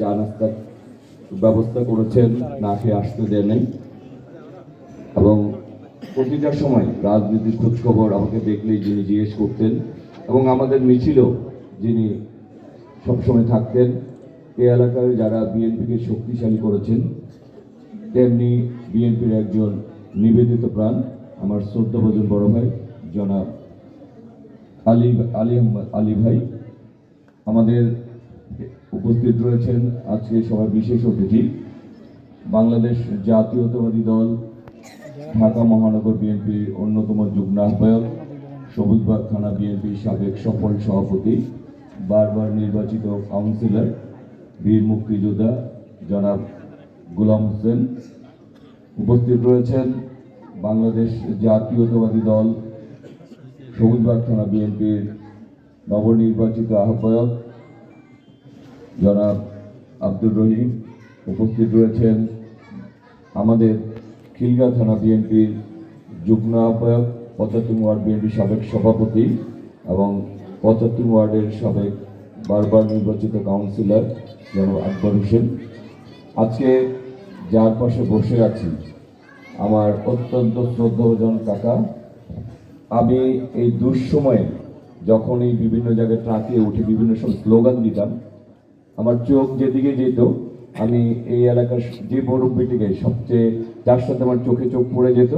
চা নাস্তার ব্যবস্থা করেছেন, না খেয়ে আসতে দেন নাই। এবং প্রতিটা সময় রাজনীতির খোঁজখবর আমাকে দেখলেই যিনি জিজ্ঞেস করতেন এবং আমাদের মিছিলও যিনি সবসময় থাকতেন এই এলাকায় যারা বিএনপিকে শক্তিশালী করেছেন, তেমনি বিএনপির একজন নিবেদিত প্রাণ, আমার শ্রদ্ধাভোজন বড় ভাই, জনাব আলী আলী আলী ভাই। আমাদের উপস্থিত রয়েছেন আজকে সবার বিশেষ অতিথি। বাংলাদেশ জাতীয়তাবাদী দল, ঢাকা মহানগর বিএনপির অন্যতম যুগ্ম আহ্বায়ক, সবুজবাগ থানা বিএনপির সাবেক সফল সভাপতি, বারবার নির্বাচিত কাউন্সিলর, বীর মুক্তিযোদ্ধা জনাব গুলাম হোসেন। উপস্থিত রয়েছেন বাংলাদেশ জাতীয়তাবাদী দল, সবুজবাগ থানা বিএনপির নবনির্বাচিত আহ্বায়ক জনাব আব্দুর রহিম উপস্থিত রয়েছেন, আমাদের খিলগা থানা বিএনপির যুগ্ম আহ্বায়ক, পঁচাত্তর ওয়ার্ড বিএনপির সাবেক সভাপতি এবং পঁচাত্তর ওয়ার্ডের সাবেক বারবার নির্বাচিত কাউন্সিলর জনাব আকবর হোসেন। আজকে যার পাশে বসে আছি আমার অত্যন্ত শ্রদ্ধাভাজন কাকা। আমি এই দুঃসময়ে যখন এই বিভিন্ন জায়গায় ট্রাকে উঠে বিভিন্ন সব স্লোগান দিতাম আমার চোখ যেদিকে যেত, আমি এই এলাকার যে মুরব্বীটিকে সবচেয়ে, যার সাথে আমার চোখে চোখ পড়ে যেত,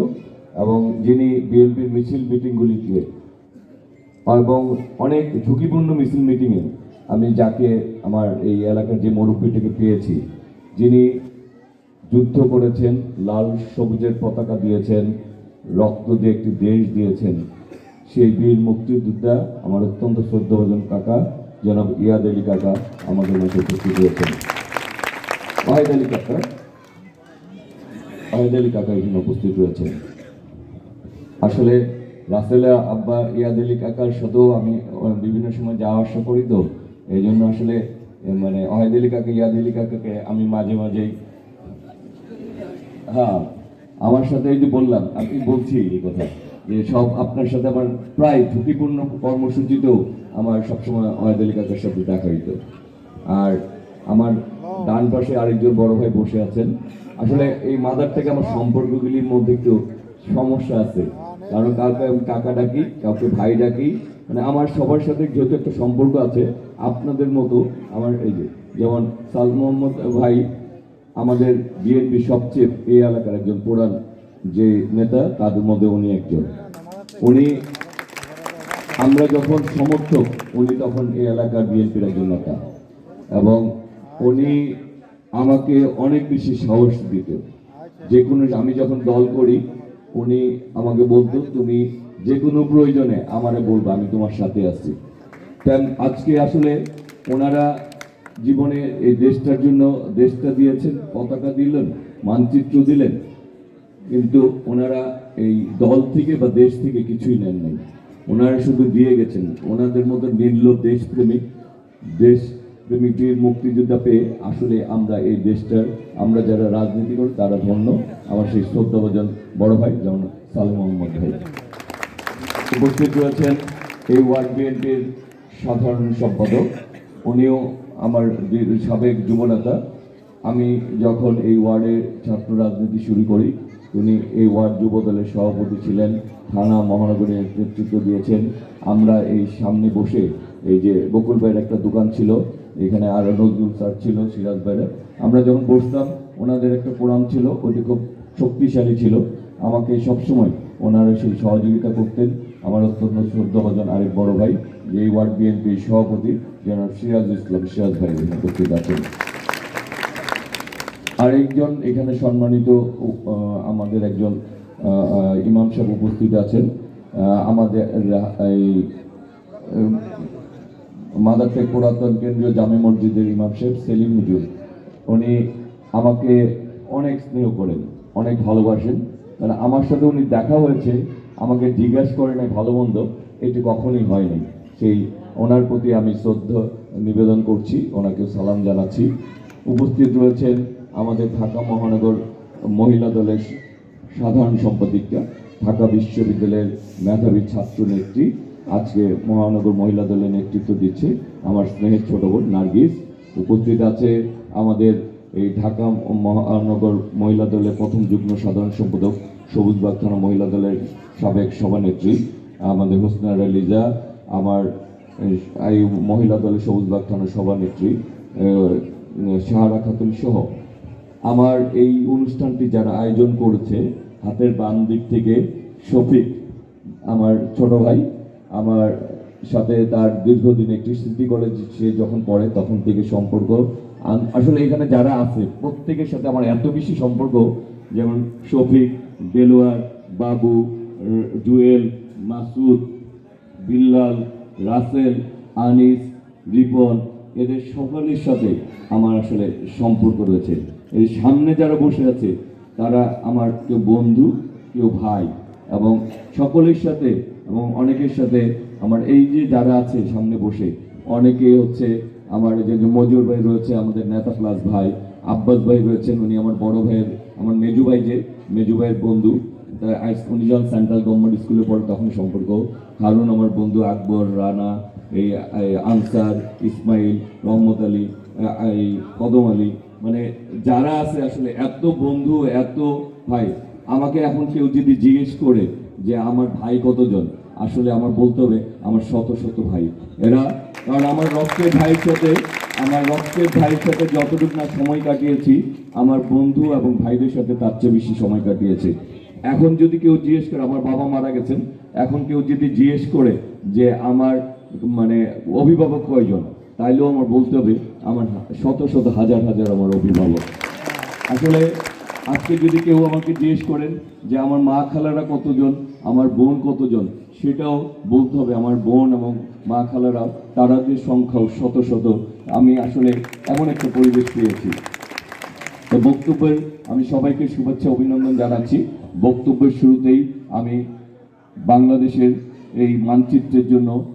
এবং যিনি বিএনপির মিছিল মিটিংগুলিতে এবং অনেক ঝুঁকিপূর্ণ মিছিল মিটিংয়ে আমি যাকে আমার এই এলাকার যে মুরব্বীটিকে পেয়েছি, যিনি যুদ্ধ করেছেন, লাল সবুজের পতাকা দিয়েছেন, রক্ত দিয়ে একটি দেশ দিয়েছেন। সেই বীর মুক্তিযোদ্ধা আমার অত্যন্ত শ্রদ্ধাভাজন কাকা। জনাব ইয়াদ আলী কাকা আমাদের মধ্যে উপস্থিত হয়েছেন। ওয়াহিদ আলী কাকা, ওয়াহিদ আলী কাকা এখানে উপস্থিত রয়েছেন আসলে রাসেল আব্বা ইয়াদ আলী কাকার সাথেও আমি বিভিন্ন সময় যাওয়া আসা করি তো এই জন্য আসলে মানে ওয়াহিদ আলী কাকা, ইয়াদ আলী কাকাকে আমি মাঝে মাঝেই হ্যাঁ আমার সাথে এই যে বললাম, আমি বলছি এই কথা। যে সব আপনার সাথে আমার প্রায় ঝুঁকিপূর্ণ কর্মসূচিতেও আমার সবসময় ওয়াহিদ আলী কাকার সাথে দেখা হইত। আর আমার ডান পাশে আরেকজন বড় ভাই বসে আছেন। আসলে এই মাদার থেকে আমার সম্পর্কগুলির মধ্যে একটু সমস্যা আছে। কারণ কাউকে আমি কাকা ডাকি, কাউকে ভাই ডাকি মানে আমার সবার সাথে যেহেতু একটা সম্পর্ক আছে, আপনাদের মতো আমার এই যে, যেমন সাল মোহাম্মদ ভাই আমাদের বিএনপি সবচেয়ে এই এলাকার একজন প্রধান যে নেতা তাদের মধ্যে উনি একজন। উনি, আমরা যখন সমর্থক, উনি তখন এই এলাকার বিএনপির একজন নেতা। এবং উনি আমাকে অনেক বেশি সাহস দিত যে কোনো, আমি যখন দল করি, উনি আমাকে বলতো, তুমি যে কোনো প্রয়োজনে আমারে বলব, আমি তোমার সাথে আছি। তেন আজকে আসলে ওনারা জীবনে এই দেশটার জন্য দেশটা দিয়েছেন, পতাকা দিলেন, মানচিত্র দিলেন। কিন্তু ওনারা এই দল থেকে বা দেশ থেকে কিছুই নেন নাই। ওনারা শুধু দিয়ে গেছেন। ওনাদের মতো নির্লোভ দেশপ্রেমিক দেশ প্রেমিক বীর মুক্তিযোদ্ধা পেয়ে আসলে আমরা এই দেশটার, আমরা যারা রাজনীতি করি তারা ধন্য। আমার সেই শ্রদ্ধাভাজন বড় ভাই যেমন সালেম মোহাম্মদ ভাই। উপস্থিত রয়েছেন এই ওয়ার্ড বিএনপির সাধারণ সম্পাদক। উনিও আমার সাবেক যুবনেতা। আমি যখন এই ওয়ার্ডে ছাত্র রাজনীতি শুরু করি, উনি এই ওয়ার্ড যুব দলের সভাপতি ছিলেন, থানা মহানগরের নেতৃত্ব দিয়েছেন। আমরা এই সামনে বসে এই যে বকুল ভাইয়ের একটা দোকান ছিল, এখানে আরও নজরুল স্যার ছিল, সিরাজ ভাইয়ের আমরা যখন বসতাম, ওনাদের একটা প্রোগ্রাম ছিল, ওটি খুব শক্তিশালী ছিল। আমাকে সবসময় ওনারা সেই সহযোগিতা করতেন। আমার অত্যন্ত শ্রদ্ধাভাজন আরেক বড় ভাই, যে এই ওয়ার্ড বিএনপির সভাপতি, জনাব সিরাজ ইসলাম সিরাজ ভাই উপস্থিত আছেন। আরেকজন এখানে সম্মানিত আমাদের একজন ইমাম সাহেব উপস্থিত আছেন। আমাদের এই মাদারটেক পুরাতন কেন্দ্রীয় জামে মসজিদের ইমাম সাহেব সেলিম হুজুর উনি আমাকে অনেক স্নেহ করেন, অনেক ভালোবাসেন। মানে আমার সাথে উনি দেখা হয়েছে, আমাকে জিজ্ঞাসা করে নাই ভালো মন্দ, এটি কখনোই হয়নি। সেই ওনার প্রতি আমি শ্রদ্ধা নিবেদন করছি, ওনাকে সালাম জানাচ্ছি। উপস্থিত রয়েছেন আমাদের ঢাকা মহানগর মহিলা দলের সাধারণ সম্পাদিকা ঢাকা বিশ্ববিদ্যালয়ের মেধাবী ছাত্র নেত্রী আজকে মহানগর মহিলা দলের নেতৃত্ব দিচ্ছে আমার স্নেহের ছোট বোন নার্গিস। উপস্থিত আছে আমাদের এই ঢাকা মহানগর মহিলা দলের প্রথম যুগ্ম সাধারণ সম্পাদক সবুজ থানা মহিলা দলের সাবেক সভানেত্রী আমাদের হোসনারা লিজা আমার এই, মহিলা দলের সবুজ বাগ সভানেত্রী সাহারা খাতুন সহ আমার এই অনুষ্ঠানটি যারা আয়োজন করেছে, হাতের বাম দিক থেকে শফিক, আমার ছোট ভাই, আমার সাথে তার দীর্ঘদিন একটি স্মৃতি কলেজ সে যখন পড়ে তখন থেকে সম্পর্ক। আসলে এখানে যারা আছে, প্রত্যেকের সাথে আমার এত বেশি সম্পর্ক, যেমন শফিক দেলোয়ার বাবু, জুয়েল, মাসুদ, বিল্লাল, রাসেল, আনিস, রিপন, এদের সকলের সাথে আমার আসলে সম্পর্ক রয়েছে। এই সামনে যারা বসে আছে, তারা আমার কেউ বন্ধু, কেউ ভাই এবং সকলের সাথে এবং অনেকের সাথে আমার এই যে যারা আছে সামনে বসে, অনেকে হচ্ছে আমার যে মজুর ভাই রয়েছে, আমাদের নেতা প্লাস ভাই, আব্বাস ভাই রয়েছেন, উনি আমার বড় ভাইয়ের, আমার মেজু ভাই যে, মেজু ভাইয়ের বন্ধু উনি যখন সেন্ট্রাল গভর্নমেন্ট স্কুলে পড়ে তখন সম্পর্ক। হারুন আমার বন্ধু, আকবর, রানা, এই আনসার, ইসমাইল, রহমত আলী এই কদম আলী মানে যারা আছে আসলে এত বন্ধু, এত ভাই, আমাকে এখন কেউ যদি জিজ্ঞেস করে যে আমার ভাই কতজন, আসলে আমার বলতে হবে আমার শত শত ভাই। এরা, কারণ আমার রক্তের ভাইয়ের সাথে, আমার রক্তের ভাইয়ের সাথে যতটুকু না সময় কাটিয়েছি, আমার বন্ধু এবং ভাইদের সাথে তার চেয়ে বেশি সময় কাটিয়েছি। এখন যদি কেউ জিজ্ঞেস করে, আমার বাবা মারা গেছেন, এখন কেউ যদি জিজ্ঞেস করে যে আমার মানে অভিভাবক কয়জন তাইলেও আমার বলতে হবে, আমার শত শত হাজার হাজার আমার অভিভাবক। আসলে আজকে যদি কেউ আমাকে জিজ্ঞেস করেন যে আমার মা খালারা কতজন, আমার বোন কতজন, সেটাও বলতে হবে। আমার বোন এবং মা খালারা, তারা যে সংখ্যাও শত শত, আমি আসলে এমন একটা পরিবেশ পেয়েছি। তো বক্তব্যের আমি সবাইকে শুভেচ্ছা, অভিনন্দন জানাচ্ছি। বক্তব্যের শুরুতেই আমি বাংলাদেশের এই মানচিত্রের জন্য